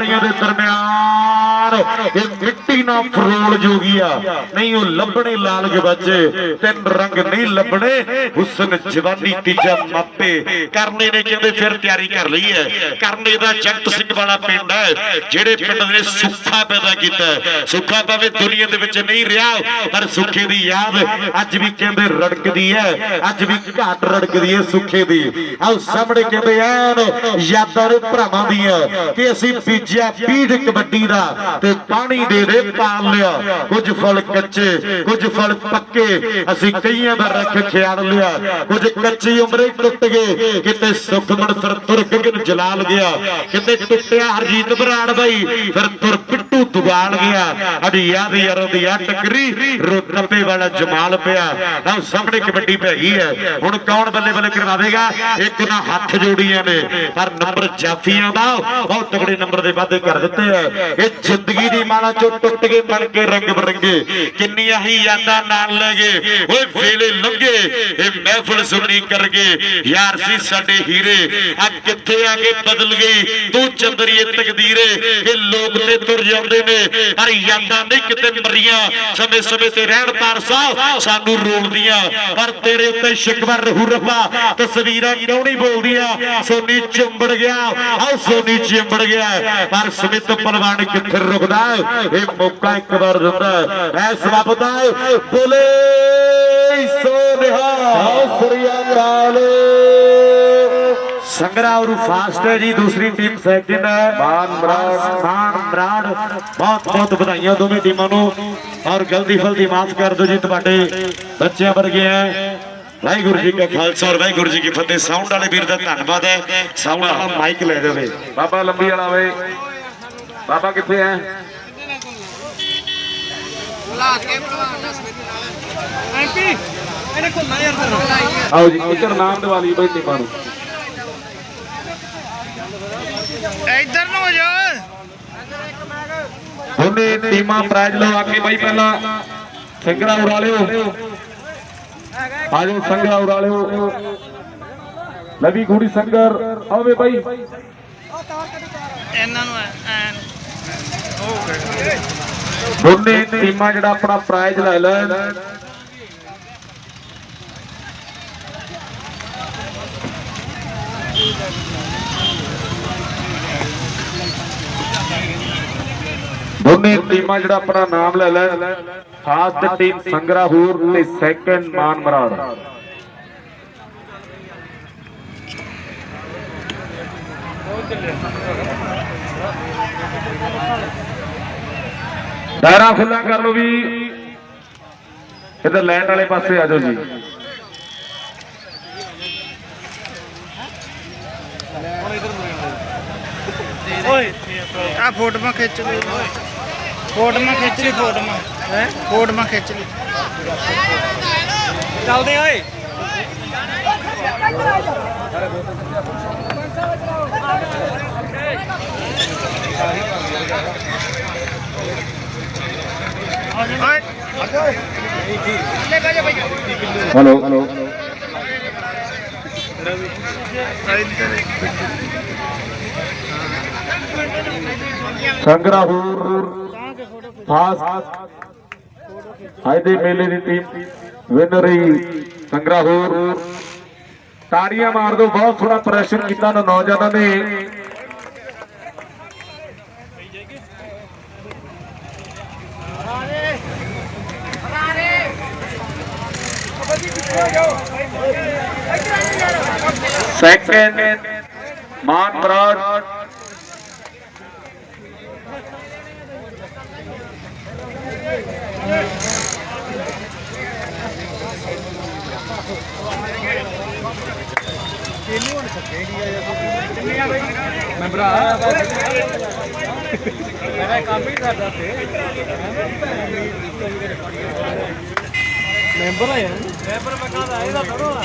ਖਿਡਾਰੀਆਂ ਦੇ ਦਰਮਿਆਨ ਇਹ ਮਿੱਟੀ ਨਾਲ ਫਰੋਲ ਜੋਗੀ ਨਹੀਂ, ਉਹ ਲੱਭਣੇ ਲਾਲ ਬੱਚੇ ਤਿੰਨ ਰੰਗ ਨਹੀਂ ਲੱਭਣੇ। ਹੁਸਨ ਜਵਾਨੀ ਤੀਜਾ ਮਾਪੇ। ਕਰਨੇ ਨੇ ਕਹਿੰਦੇ ਫਿਰ ਤਿਆਰੀ ਕਰ ਲਈ ਹੈ। ਕਰਨੇ ਦਾ ਜਗਤ ਸਿੰਘ ਵਾਲਾ ਪਿੰਡ ਹੈ, ਜਿਹੜੇ ਪਿੰਡ ਨੇ ਸੁੱਖਾ ਪੈਦਾ ਕੀਤਾ ਸੁੱਖਾ ਭਾਵੇਂ ਦੁਨੀਆ ਦੇ ਵਿੱਚ ਨਹੀਂ ਰਿਹਾ, ਪਰ ਸੁੱਖੇ ਦੀ ਯਾਦ ਅੱਜ ਵੀ ਕਹਿੰਦੇ ਰੜਕਦੀ ਹੈ। ਅੱਜ ਵੀ ਘਾਟ ਰੜਕਦੀ ਹੈ ਸੁੱਖੇ ਦੀ। ਆਓ ਸਾਹਮਣੇ ਕਹਿੰਦੇ ਐਨ ਯਾਦਾਂ ਦੇ ਭਰਾਵਾਂ ਦੀਆਂ ਕਿ ਅਸੀਂ ਬੀਜਿਆ ਪੀੜ ਕਬੱਡੀ ਦਾ। ਤੇ ਪਾਣੀ ਦੇ ਦੇ ਪਾਲ ਲਿਆ। ਕੁਝ ਫਲ ਕੱਚੇ, ਕੁਝ ਫਲ ਪੱਕੇ। ਅਸੀਂ ਕਈਆਂ ਦਾ ਰੱਖ ਖਿਆਲ ਲਿਆ। ਕੁਝ ਕੱਚੀ ਉਮਰੇ ਟੁੱਟ ਗਏ। ਕਿਤੇ ਸੁਖਮਣ ਫਿਰ ਤੁਰ ਗਗਨ ਜਲਾਲ ਗਿਆ। ਕਿਤੇ ਟੁੱਟਿਆ ਹਰਜੀਤ ਬਰਾੜ ਬਾਈ। ਫਿਰ ਤੁਰ ਪਿੱਟੂ ਦੁਗਾਲ ਗਿਆ। ਅੜੀ ਯਾਦ ਯਾਰੋ ਦੀ ਆ ਟੱਕਰੀ। ਰੁੱਤਪੇ ਵਾਲਾ ਜਮਾਲ ਪਿਆ। ਤਾਂ ਸਾਹਮਣੇ ਕਬੱਡੀ ਪੈ ਗਈ ਹੈ। ਹੁਣ ਕੌਣ ਬੱਲੇ ਬੱਲੇ ਕਰਵਾਵੇਗਾ? ਇੱਕ ਨਾ ਹੱਥ ਜੋੜੀਆਂ ਨੇ। ਪਰ ਨੰਬਰ ਜਾਫੀਆਂ ਦਾ ਬਹੁਤ ਤਗੜੇ ਨੰਬਰ ਦੇ ਵਾਅਦੇ ਕਰ ਦਿੱਤੇ ਆ। ਇਹ ਜ਼ਿੰਦਗੀ ਦੀ ਮਾਲਾ ਚੋਂ ਟੁੱਟ ਕੇ ਬਣ ਕੇ ਰੰਗ ਬਰੰਗੇ। ਕਿੰਨੀਆਂ ਹੀ ਯਾਦਾਂ ਨਾਲ ਲੈ ਗਏ। ਓਏ ਵੇਲੇ ਲੰਘੇ। ਇਹ ਮਹਿਫਲ ਸੁਣੀ ਕਰ ਗਏ। ਯਾਰ ਸੀ ਸਾਡੇ ਹੀਰੇ। ਆ ਕਿੱਥੇ ਆ ਕੇ ਬਦਲ ਗਈ? ਤੂੰ ਚੰਦਰੀਏ ਤਕਦੀਰੇ। ਇਹ ਲੋਕ ਤੇ ਤੁਰ ਜਾਂਦੇ ਨੇ। ਪਰ ਯਾਦਾਂ ਨਹੀਂ ਕਿਤੇ ਮਰੀਆਂ। ਸਮੇਂ ਸਮੇਂ ਤੇ ਰਹਿਣ ਪਾਰਸਾ ਸਾਨੂੰ ਰੋਲਦੀਆਂ ਪਰ ਤੇਰੇ ਉੱਤੇ ਸ਼ਿਕਵਾ ਰਹੂ ਰੱਬਾ। ਤਸਵੀਰਾਂ ਕਿਉਂ ਨਹੀਂ ਬੋਲਦੀਆਂ? ਸੋਨੀ ਚਿੰਬੜ ਗਿਆ। ਆਹ ਸੋਨੀ ਚਿੰਬੜ ਗਿਆ। ਪਰ ਸਮਿਤ ਪਹਿਲਵਾਨ ਕਿੱਥੇ ਰੁਕਦਾ ਇਹ ਮੌਕਾ ਇੱਕ ਵਾਰ ਦਿੰਦਾ ਐ ਸਬਬ ਦਾ ਬੋਲੇ ਸੋ ਸ੍ਰੀਆ ਕਾਲ ਸੰਗਰਾ ਔਰ ਫਾਸਟ ਹੈ ਜੀ ਦੂਸਰੀ ਟੀਮ ਸੈਕਿੰਡ ਹੈ। ਮਾਨ ਬਰਾੜ ਮਾਨ ਬਰਾੜ ਬਹੁਤ ਬਹੁਤ ਵਧਾਈਆਂ ਦੋਵੇਂ ਟੀਮਾਂ ਨੂੰ। ਔਰ ਗਲਤੀ ਫਲਤੀ ਮਾਫ ਕਰ ਦਿਓ ਜੀ ਤੁਹਾਡੇ ਬੱਚਿਆਂ ਵਰਗੇ ਹੈ। ਵਾਹਿਗੁਰੂ ਜੀ ਕਾ ਖਾਲਸਾ ਔਰ ਵਾਹਿਗੁਰੂ ਜੀ ਕੀ ਫਤਿਹ। ਸਾਊਂਡ ਵਾਲੇ ਵੀਰ ਦਾ ਧੰਨਵਾਦ ਹੈ। ਸਾਊਂਡ ਵਾਲਾ ਮਾਈਕ ਲੈ ਜਾਵੇ। ਬਾਬਾ ਲੰਬੀ ਵਾਲਾ ਵੇ ਬਾਬਾ ਕਿੱਥੇ ਫਿਰ ਆਓ ਜੀ ਇੱਧਰ ਨਾਮ ਦਿਵਾਲੀ ਬਈ ਟੀਮਾਂ ਨੂੰ। ਇੱਧਰ ਨੂੰ ਹੋ ਜਾ। ਦੋਨੇ ਟੀਮਾਂ ਪ੍ਰਾਈਜ਼ ਲਓ ਆ ਕੇ ਬਾਈ ਪਹਿਲਾਂ ਸੰਗਰਾ ਲਿਓ। ਆਜੋ ਸੰਗਰਾ ਉਡਾ ਲਿਓ। ਨਵੀ ਘੋੜੀ ਸੰਗਰ ਆਵੇ ਬਾਈ। ਇਹਨਾਂ ਨੂੰ ਐਨ। ਦੋਨੇ ਟੀਮਾਂ ਜਿਹੜਾ ਆਪਣਾ ਪ੍ਰਾਈਜ਼ ਲੈ ਲੈਣ ਦੋਨੇ ਟੀਮਾਂ ਜਿਹੜਾ ਆਪਣਾ ਨਾਮ ਲੈ ਲੈਣ ਫਾਸਟ ਟੀਮ ਸੰਗਰਾ ਤੇ ਸੈਕੰਡ ਮਾਨ ਮਰਾੜ। ਦਾਇਰਾ ਖੁੱਲਾ ਕਰ ਲਓ ਵੀ। ਇਧਰ ਲੈਂਡ ਵਾਲੇ ਪਾਸੇ ਆ ਜਾਓ ਜੀ। ਓਏ ਆ ਫੋਟੋਆਂ ਖਿੱਚ ਲਈ। ਫੋਟੋਆਂ ਖਿੱਚ ਲਈ ਫੋਟੋਆਂ। ਹੈ? ਫੋਟੋਆਂ ਖਿੱਚ ਲਈ। ਚੱਲਦੇ ਓਏ। Hello hello Sangrur first ਅੱਜ ਦੇ ਮੇਲੇ ਦੀ ਟੀਮ ਵਿਨਰ ਰਹੀ ਸੰਗਰਾ ਤਾੜੀਆਂ ਮਾਰ ਦਿਓ ਬਹੁਤ ਥੋੜਾ ਪ੍ਰੈਸ਼ਰ ਕੀਤਾ ਨਾ ਨੌਜਵਾਨਾਂ ਨੇ। ਸੈਕੰਡ ਮਾਨ ਬਰਾੜ ਮੈਂ ਭਰਾ ਮੇਰਾ ਕੰਮ ਹੀ ਕਰਦਾ ਤੇ ਮੈਂਬਰ ਆ ਯਾਰ। ਮੈਂਬਰ ਮੈਂ ਕਹਦਾ ਇਹਦਾ ਥੋੜਾ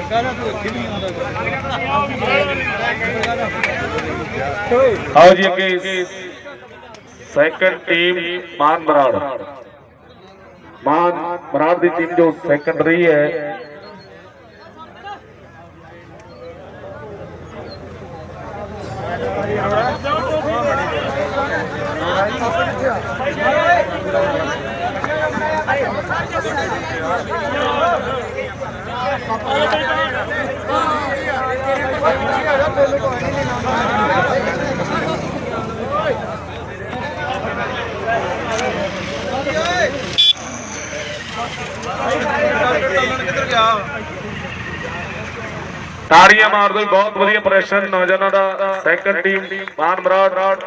ਕਾਹਦਾ ਤੂੰ ਅੱਗੇ ਨਹੀਂ ਆਉਂਦਾ। ਆਓ ਜੀ ਅੱਗੇ ਸੈਕੰਡ ਟੀਮ ਮਾਨ ਬਰਾੜ। ਮਾਨ ਬਰਾੜ ਦੀ ਟੀਮ ਜੋ ਸੈਕੰਡ ਰਹੀ ਹੈ ਤਾੜੀਆਂ ਮਾਰ ਦਿਓ ਬਹੁਤ ਵਧੀਆ ਪ੍ਰੈਸ਼ਨ ਨੌਜਵਾਨਾਂ ਦਾ second team Mann Brar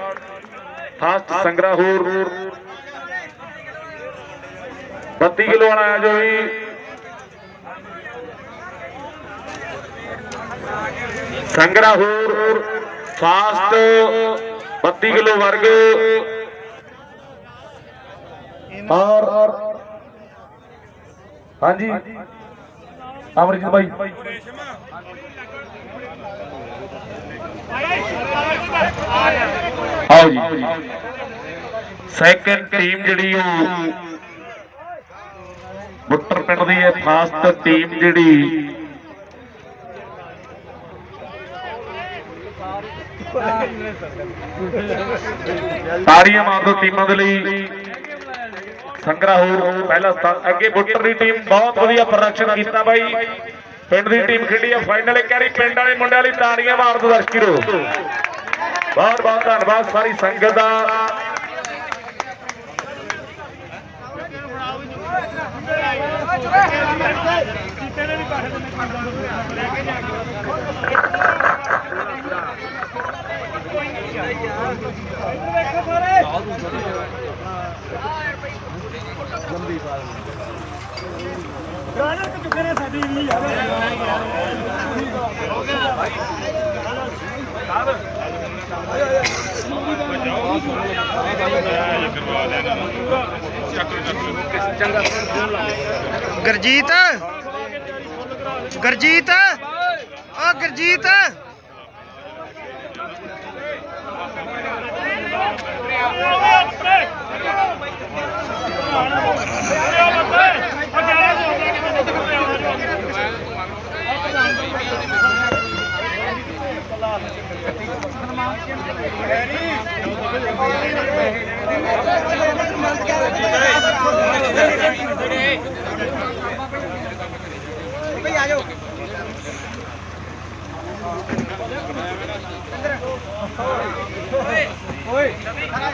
first Sangrur. 32 kilo ਵਾਲਾ ਆ ਜੋ ਜੀ ਸੰਗਰਾਹੂਰ ਫਾਸਟ 32 ਕਿਲੋ ਵਰਗ। ਔਰ ਹਾਂਜੀ। ਅਮਰਜੀਤ ਭਾਈ ਆਓ ਜੀ। ਸੈਕੰਡ ਟੀਮ ਜਿਹੜੀ ਉਹ ਬੁੱਟਰ ਪਿੰਡ ਦੀ ਹੈ ਫਾਸਟ ਟੀਮ ਜਿਹੜੀ ਤਾੜੀਆਂ ਮਾਰ ਦਿਓ ਟੀਮਾਂ ਦੇ ਲਈ ਸੰਗਰਾਹੂਰ ਪਹਿਲਾ ਸਥਾਨ। ਅੱਗੇ ਬੁੱਟਰ ਦੀ ਟੀਮ ਬਹੁਤ ਵਧੀਆ ਪ੍ਰਦਰਸ਼ਨ ਕੀਤਾ ਬਾਈ। ਪਿੰਡ ਦੀ ਟੀਮ ਖੇਡੀ ਹੈ ਫਾਈਨਲ ਇੱਕ ਵਾਰੀ ਪਿੰਡ ਵਾਲੇ ਮੁੰਡਿਆਂ ਲਈ ਤਾੜੀਆਂ ਮਾਰ ਦੋ ਦਰਸ਼ਕੀਰੋ ਬਹੁਤ ਬਹੁਤ ਧੰਨਵਾਦ ਸਾਰੀ ਸੰਗਤ ਦਾ। ਗਰਜੀਤ। ਗਰਜੀਤ। ਆ ਗਰਜੀਤ।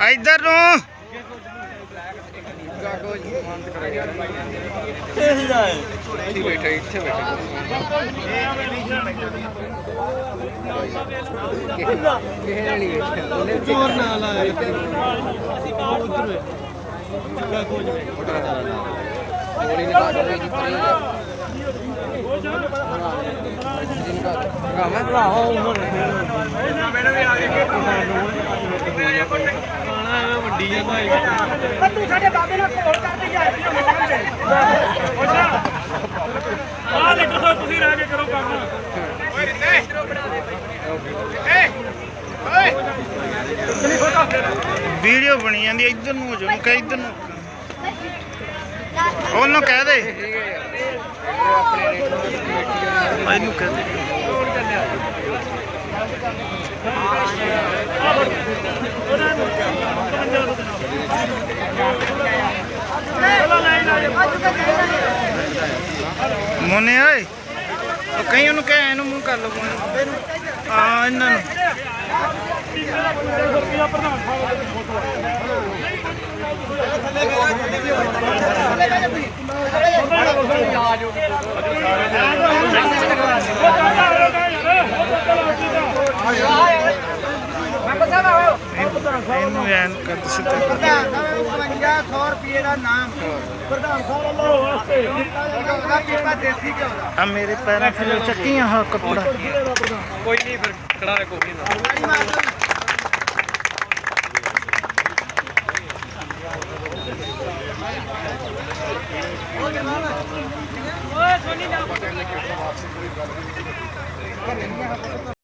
ਇੱਧਰ ਨੂੰ। ਇਹ ਜਾਏ ਇੱਥੇ ਬੈਠਾ ਇੱਥੇ ਬੈਠਾ ਕਿਹਨੇ ਨਹੀਂ ਬੈਠਾ ਉਹਨੇ ਚੋਰ ਨਾਲ ਆਇਆ ਉਧਰ ਜਗਾ ਕੋਜ ਬੜਾ ਨਾਲ ਗੋਲੀ ਨਿਕਾਲ ਰਹੀ ਜੀ ਪਰੀ ਜਿੰਦਾ ਰਾਮਾ ਰਾਹੋ ਉਮਰ ਮੈਡਮ ਵੀ ਆ ਗਏ ਕਿ ਤੁਹਾਨੂੰ ਤੂੰ ਸਾਡੇ ਬਾਬੇ ਨਾਲ ਘੋਲ ਕਰਦੀ ਜਾ ਰਹੀ ਆ ਦੇਖੋ ਤੁਸੀਂ ਰਹਿ ਕੇ ਕਰੋ ਕੰਮ। ਵੀਡੀਓ ਬਣੀ ਜਾਂਦੀ ਹੈ, ਇੱਧਰ ਨੂੰ ਹੋ ਜਾ ਕਹ ਇੱਧਰ ਨੂੰ। ਉਹਨੂੰ ਕਹਿ ਦੇ। ਇਹਨੂੰ ਕਹਿ ਦੇ। ਮੋਨੇ ਓਏ। ਉਹ ਕਹੀਂ ਉਹਨੂੰ ਕਹਿ ਇਹਨੂੰ ਮੂੰਹ ਕਰ ਲਓ ਮੂੰਹ ਆ ਇਹਨਾਂ ਨੂੰ। ਇਹਨੂੰ ਐਨ ਕਰ ਸਿੱਧਾ ਪ੍ਰਧਾਨ ਸਾਹਿਬ 5500 ਰੁਪਏ ਦਾ ਨਾਮ ਪ੍ਰਧਾਨ ਸਾਹਿਬ ਅੱਲਾਹ ਵਾਸਤੇ ਉਹਦਾ ਪੀਪਾ ਦੇਸੀ ਘਿਓ ਦਾ ਆ ਮੇਰੇ ਪੈਰਾਂ ਥੱਲੇ ਚੱਕੀਆਂ ਹਾਂ ਕੱਪੜਾ ਕੋਈ ਨਹੀਂ ਫਿਰ ਖੜਾ ਰੱਖੋ